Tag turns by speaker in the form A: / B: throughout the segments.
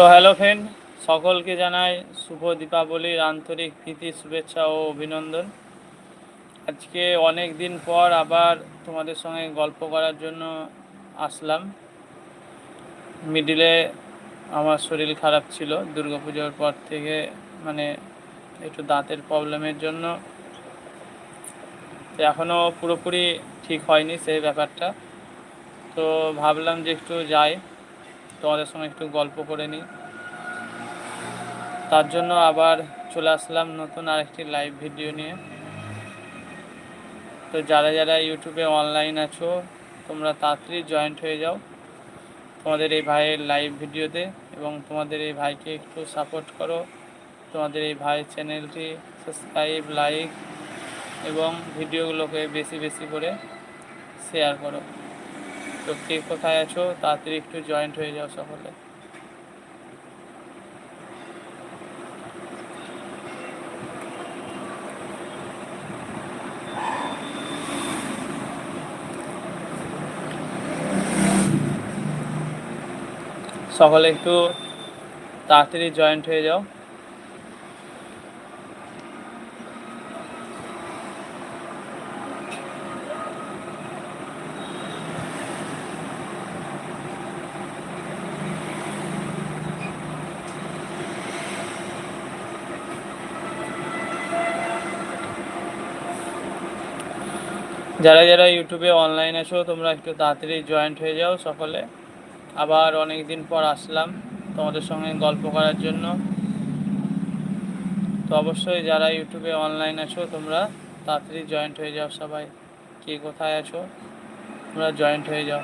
A: তো hello friend সকলকে জানাই শুভ দীপাবলির আন্তরিক প্রীতি, শুভেচ্ছা ও অভিনন্দন। আজকে অনেক দিন পর আবার তোমাদের সঙ্গে গল্প করার জন্য আসলাম। মিডিলে আমার শরীর খারাপ ছিল, দুর্গাপুজোর পর থেকে মানে একটু দাঁতের প্রবলেমের জন্য। এখনও পুরোপুরি ঠিক হয়নি সেই ব্যাপারটা। তো ভাবলাম যে একটু যাই, তোমাদের সঙ্গে একটু গল্প করে নিই। তার জন্য আবার চলে আসলাম নতুন আরেকটি লাইভ ভিডিও নিয়ে। তো যারা যারা ইউটিউবে অনলাইন আছো, তোমরা তাড়াতাড়ি জয়েন্ট হয়ে যাও। তোমাদের এই ভাইয়ের লাইভ ভিডিওতে এবং তোমাদের এই ভাইকে একটু সাপোর্ট করো। তোমাদের এই ভাইয়ের চ্যানেলটি সাবস্ক্রাইব লাইক এবং ভিডিওগুলোকে বেশি বেশি করে শেয়ার করো। তো কে কোথায় আছো, তাড়াতাড়ি একটু জয়েন্ট হয়ে যাও সকলে। সকলে একটু তাড়াতাড়ি জয়েন্ট হয়ে যাও। যারা যারা ইউটিউবে অনলাইন আছো, তোমরা একটু তাড়াতাড়ি জয়েন্ট হয়ে যাও সকলে। আবার অনেক দিন পর আসলাম তোমাদের সঙ্গে গল্প করার জন্য। তো অবশ্যই যারা ইউটিউবে অনলাইন আছো, তোমরা তাড়াতাড়ি জয়েন্ট হয়ে যাও সবাই। কে কোথায় আছো? তোমরা জয়েন্ট হয়ে যাও।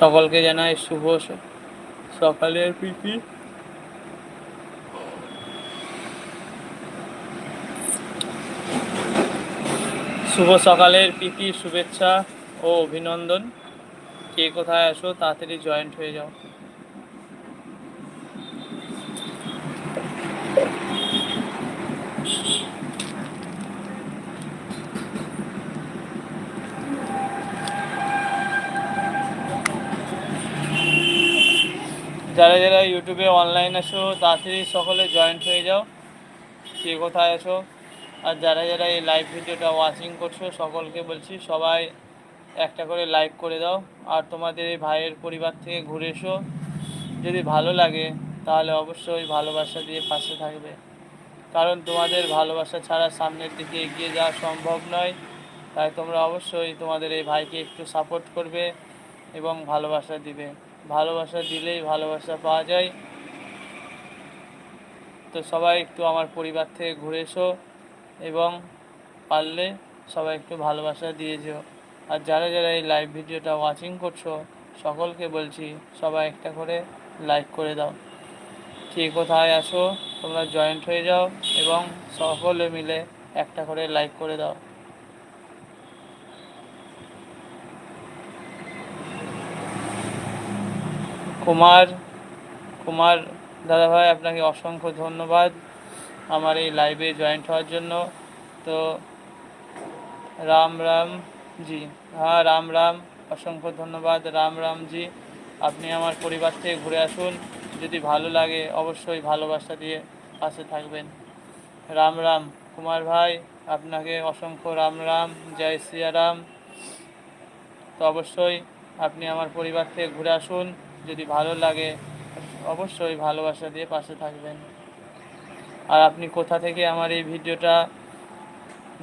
A: সকলকে জানাই শুভ সকালের প্রীতি। শুভ সকালের প্রীতি, শুভেচ্ছা ও অভিনন্দন। কে কোথায় আসো, তাড়াতাড়ি জয়েন্ট হয়ে যাও। যারা যারা ইউটিউবে অনলাইন আসো, তাড়াতাড়ি সকলে জয়েন্ট হয়ে যাও। কে কোথায় আছো আর যারা যারা এই লাইভ ভিডিওটা ওয়াচিং করছ, সকলকে বলছি সবাই একটা করে লাইক করে দাও। আর তোমাদের এই ভাইয়ের পরিবার থেকে ঘুরে এসো। যদি ভালো লাগে, তাহলে অবশ্যই ভালোবাসা দিয়ে পাশে থাকবে। কারণ তোমাদের ভালোবাসা ছাড়া সামনের দিকে এগিয়ে যাওয়া সম্ভব নয়। তাই তোমরা অবশ্যই তোমাদের এই ভাইকে একটু সাপোর্ট করবে এবং ভালোবাসা দিবে। ভালোবাসা দিলেই ভালোবাসা পাওয়া যায়। তো সবাই একটু আমার পরিবার থেকে ঘুরে এসো। এবং পারলে সবাই একটু ভালোবাসা দিয়ে যেও। আর যারা যারা এই লাইভ ভিডিওটা ওয়াচিং করছ, সকলকে বলছি সবাই একটা করে লাইক করে দাও। কে কোথায় আসো তোমরা জয়েন্ট হয়ে যাও এবং সকলে মিলে একটা করে লাইক করে দাও। কুমার কুমার দাদাভাই, আপনাকে অসংখ্য ধন্যবাদ। আমার এই লাইভে জয়েন্ট হওয়ার জন্য। তো রাম রাম জি। হ্যাঁ রাম রাম। অসংখ্য ধন্যবাদ, রাম রাম জি। আপনি আমার পরিবার থেকে ঘুরে আসুন। যদি ভালো লাগে, অবশ্যই ভালোবাসা দিয়ে পাশে থাকবেন। রাম রাম। কুমার ভাই, আপনাকে অসংখ্য রাম রাম। জয় শ্রীরাম। তো অবশ্যই আপনি আমার পরিবার থেকে ঘুরে আসুন। যদি ভালো লাগে, অবশ্যই ভালোবাসা দিয়ে পাশে থাকবেন। আর আপনি কোথা থেকে আমার এই ভিডিওটা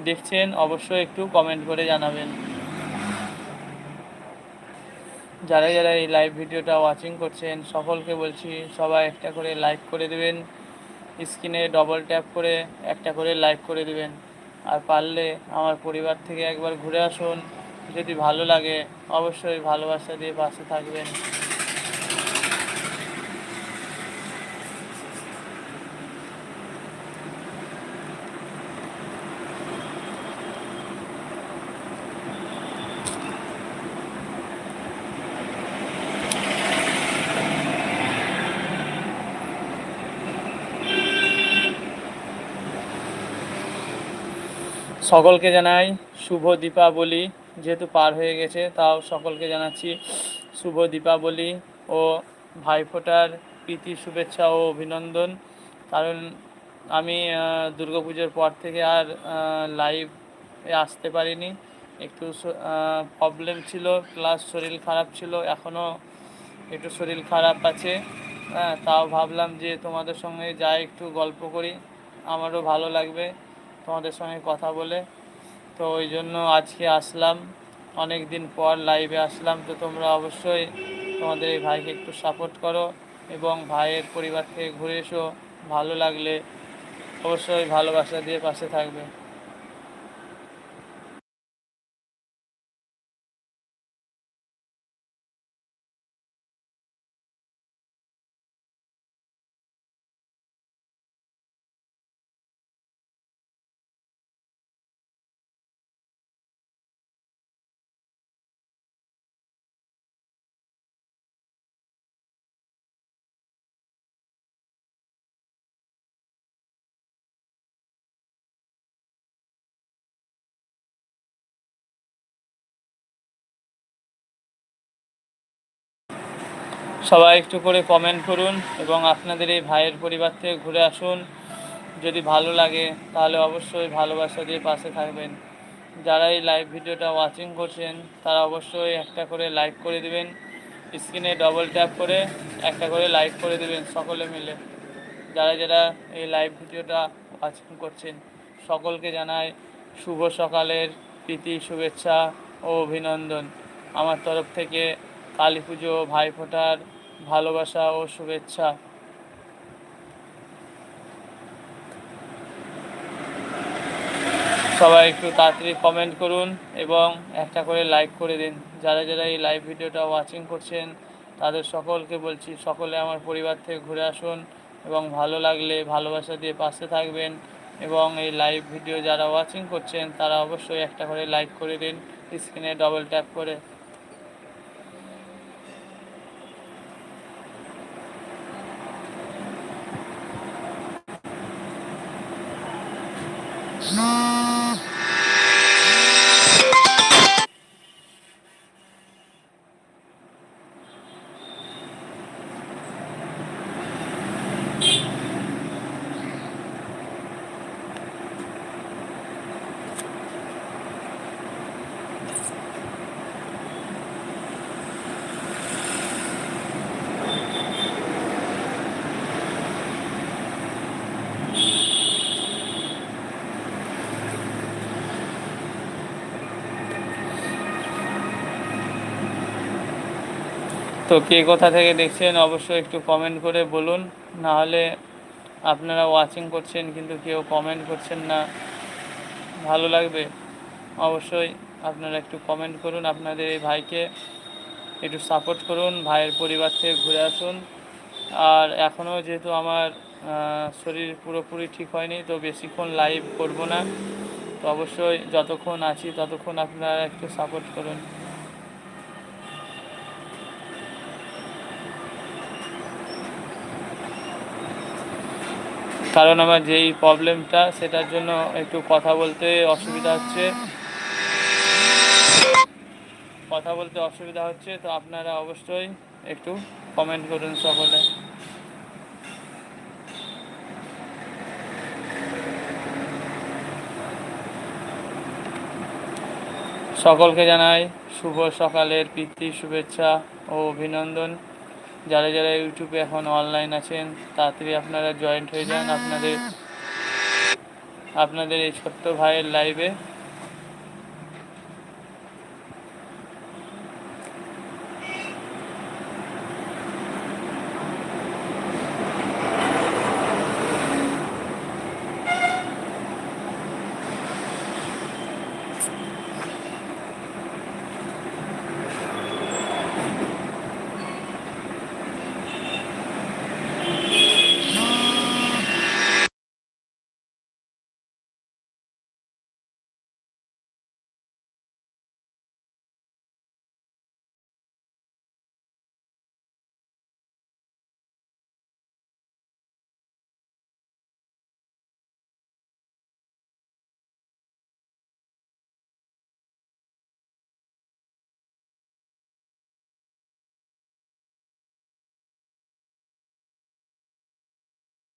A: দেখছেন, অবশ্যই একটু কমেন্ট করে জানাবেন। যারা যারা এই লাইভ ভিডিওটা ওয়াচিং করছেন, সকলকে বলছি, সবাই একটা করে লাইক করে দেবেন। স্ক্রিনে ডবল ট্যাপ করে একটা করে লাইক করে দেবেন। আর পারলে আমার পরিবার থেকে একবার ঘুরে আসুন। যদি ভালো লাগে, অবশ্যই ভালোবাসা দিয়ে পাশে থাকবেন। সকলকে জানাই শুভ দীপাবলি। যেহেতু পার হয়ে গেছে, তাও সকলকে জানাচ্ছি শুভ দীপাবলি ও ভাইফোঁটার প্রীতি, শুভেচ্ছা ও অভিনন্দন। কারণ আমি দুর্গাপুজোর পর থেকে আর লাইভে আসতে পারিনি। একটু প্রবলেম ছিল প্লাস শরীর খারাপ ছিল এখনও একটু শরীর খারাপ আছে। হ্যাঁ তাও ভাবলাম যে তোমাদের সঙ্গে যাই, একটু গল্প করি। আমারও ভালো লাগবে। তোমাদের সঙ্গে কথা বলে। তো ওই জন্য আজকে আসলাম। অনেক দিন পর লাইভে আসলাম। তো তোমরা অবশ্যই তোমাদের এই ভাইকে একটু সাপোর্ট করো এবং ভাইয়ের পরিবার থেকে ঘুরে এসো। ভালো লাগলে অবশ্যই ভালোবাসা দিয়ে পাশে থাকবে। সবাই একটু করে কমেন্ট করুন এবং আপনাদের এই ভাইয়ের পরিবার থেকে ঘুরে আসুন। যদি ভালো লাগে, তাহলে অবশ্যই ভালোবাসা দিয়ে পাশে থাকবেন। যারা এই লাইভ ভিডিওটা ওয়াচিং করছেন, তারা অবশ্যই একটা করে লাইক করে দিবেন। স্ক্রিনে ডবল ট্যাপ করে একটা করে লাইক করে দেবেন সকলে মিলে। যারা যারা এই লাইভ ভিডিওটা ওয়াচিং করছেন, সকলকে জানাই শুভ সকালের প্রীতি, শুভেচ্ছা ও অভিনন্দন। আমার তরফ থেকে কালী পুজো ভাইফোঁটার ভালোবাসা ও শুভেচ্ছা। সবাই একটু তাড়াতাড়ি কমেন্ট করুন এবং একটা করে লাইক করে দিন। যারা যারা এই লাইভ ভিডিওটা ওয়াচিং করছেন, তাদের সকলকে বলছি, সকলে আমার পরিবার থেকে ঘুরে আসুন এবং ভালো লাগলে ভালোবাসা দিয়ে পাশে থাকবেন এবং এই লাইভ ভিডিও যারা ওয়াচিং করছেন, তারা অবশ্যই একটা করে লাইক করে দিন স্ক্রিনে ডবল ট্যাপ করে। তো কে কোথা থেকে দেখছেন অবশ্যই একটু কমেন্ট করে বলুন। নাহলে আপনারা ওয়াচিং করছেন কিন্তু কেউ কমেন্ট করছেন না। ভালো লাগবে। অবশ্যই আপনারা একটু কমেন্ট করুন আপনাদের এই ভাইকে। একটু সাপোর্ট করুন, ভাইয়ের পরিবার থেকে ঘুরে আসুন। আর এখনও যেহেতু আমার শরীর পুরোপুরি ঠিক হয়নি, তো বেশিক্ষণ লাইভ করব না। তো অবশ্যই যতক্ষণ আছি ততক্ষণ আপনারা একটু সাপোর্ট করুন। কারণ আমার যেই প্রবলেমটা সেটার জন্য একটু কথা বলতে অসুবিধা হচ্ছে। কথা বলতে অসুবিধা হচ্ছে, তো আপনারা অবশ্যই একটু কমেন্ট করুন সকলে। সকলকে জানাই শুভ সকালের প্রীতি, শুভেচ্ছা ও অভিনন্দন। যারা যারা ইউটিউবে এখন অনলাইন আছেন, তাড়াতাড়ি আপনারা জয়েন্ট হয়ে যান আপনাদের আপনাদের এই ছোট্ট ভাইয়ের লাইভে